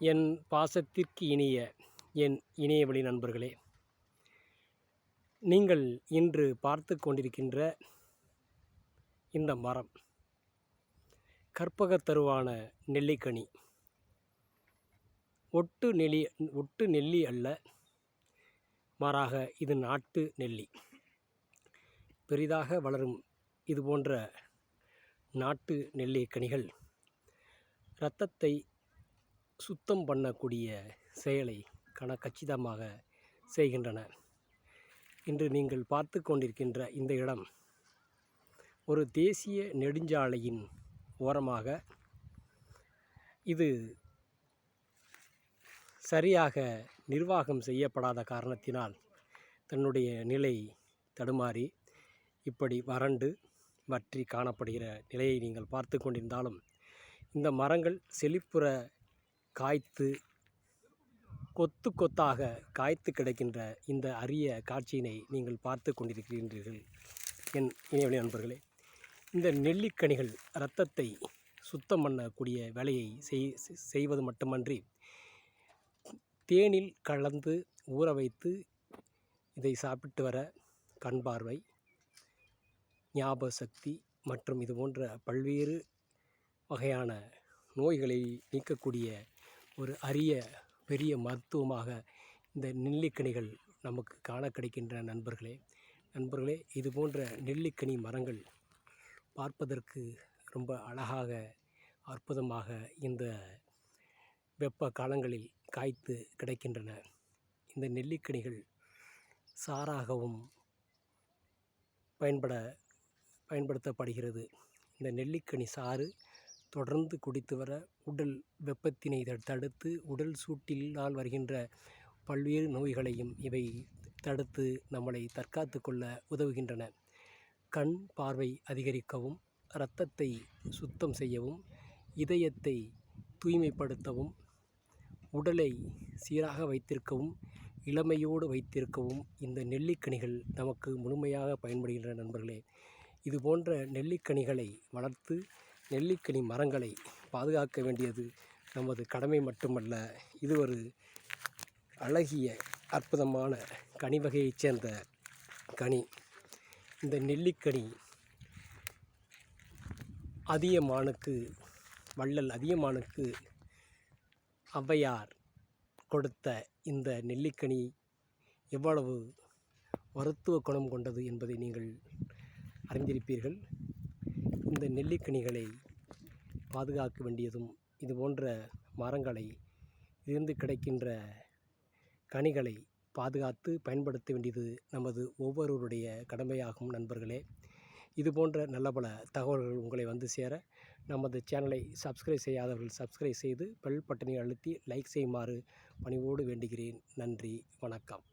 என் பாசத்திற்கு இனிய என் இணையவழி நண்பர்களே நீங்கள் இன்று பார்த்து கொண்டிருக்கின்ற இந்த மரம் கற்பகத்தருவான நெல்லிக்கனி. ஒட்டு நெல்லி ஒட்டு நெல்லி அல்ல மாறாக இது நாட்டு நெல்லி. பெரிதாக வளரும் இது போன்ற நாட்டு நெல்லிக்கனிகள் இரத்தத்தை சுத்தம் பண்ணக்கூடிய செயலை கன கச்சிதமாக செய்கின்றன. இன்று நீங்கள் பார்த்து கொண்டிருக்கின்ற இந்த இடம் ஒரு தேசிய நெடுஞ்சாலையின் ஓரமாக இது சரியாக நிர்வாகம் செய்யப்படாத காரணத்தினால் தன்னுடைய நிலை தடுமாறி இப்படி வறண்டு வற்றி காணப்படுகிற நிலையை நீங்கள் பார்த்து கொண்டிருந்தாலும் இந்த மரங்கள் செழிப்புற காய்த்து கொத்து கொத்தாக காய்த்து கிடக்கின்ற இந்த அரிய காட்சியினை நீங்கள் பார்த்து கொண்டிருக்கின்றீர்கள் என் இணையவழி நண்பர்களே இந்த நெல்லிக்கனிகள் இரத்தத்தை சுத்தம் பண்ணக்கூடிய வேலையை செய் செய்வது மட்டுமன்றி தேனில் கலந்து ஊற வைத்து இதை சாப்பிட்டு வர கண் பார்வை ஞாபக சக்தி மற்றும் இது போன்ற பல்வேறு வகையான நோய்களை நீக்கக்கூடிய ஒரு அரிய பெரிய மருத்துவமாக இந்த நெல்லிக்கனிகள் நமக்கு காண கிடைக்கின்ற நண்பர்களே. நண்பர்களே இது போன்ற நெல்லிக்கனி மரங்கள் பார்ப்பதற்கு ரொம்ப அழகாக அற்புதமாக இந்த வெப்ப காலங்களில் காய்த்து கிடைக்கின்றன. இந்த நெல்லிக்கனிகள் சாராகவும் பயன்பட பயன்படுத்தப்படுகிறது. இந்த நெல்லிக்கனி சாறு தொடர்ந்து குடித்து வர உடல் வெப்பத்தினை தடுத்து உடல் சூட்டினால் வருகின்ற பல்வேறு நோய்களையும் இவை தடுத்து நம்மளை தற்காத்து கொள்ள உதவுகின்றன. கண் பார்வை அதிகரிக்கவும் இரத்தத்தை சுத்தம் செய்யவும் இதயத்தை தூய்மைப்படுத்தவும் உடலை சீராக வைத்திருக்கவும் இளமையோடு வைத்திருக்கவும் இந்த நெல்லிக்கனிகள் நமக்கு முழுமையாக பயன்படுகின்றன நண்பர்களே. இது போன்ற நெல்லிக்கனிகளை வளர்த்து நெல்லிக்கனி மரங்களை பாதுகாக்க வேண்டியது நமது கடமை மட்டுமல்ல. இது ஒரு அழகிய அற்புதமான கனி வகையைச் சேர்ந்த கனி. இந்த நெல்லிக்கனி அதியமானுக்கு வள்ளல் அதியமானுக்கு ஔவையார் கொடுத்த இந்த நெல்லிக்கனி எவ்வளவு மருத்துவ குணம் கொண்டது என்பதை நீங்கள் அறிந்திருப்பீர்கள். இந்த நெல்லிக்கனிகளை பாதுகாக்க வேண்டியதும் இது போன்ற மரங்களை இருந்து கிடைக்கின்ற கனிகளை பாதுகாத்து பயன்படுத்த வேண்டியது நமது ஒவ்வொருவருடைய கடமையாகும் நண்பர்களே. இது போன்ற நல்ல பல தகவல்கள் உங்களை வந்து சேர நமது சேனலை சப்ஸ்கிரைப் செய்யாதவர்கள் சப்ஸ்கிரைப் செய்து பெல் பட்டனை அழுத்தி லைக் செய்யுமாறு பணிவோடு வேண்டுகிறேன். நன்றி வணக்கம்.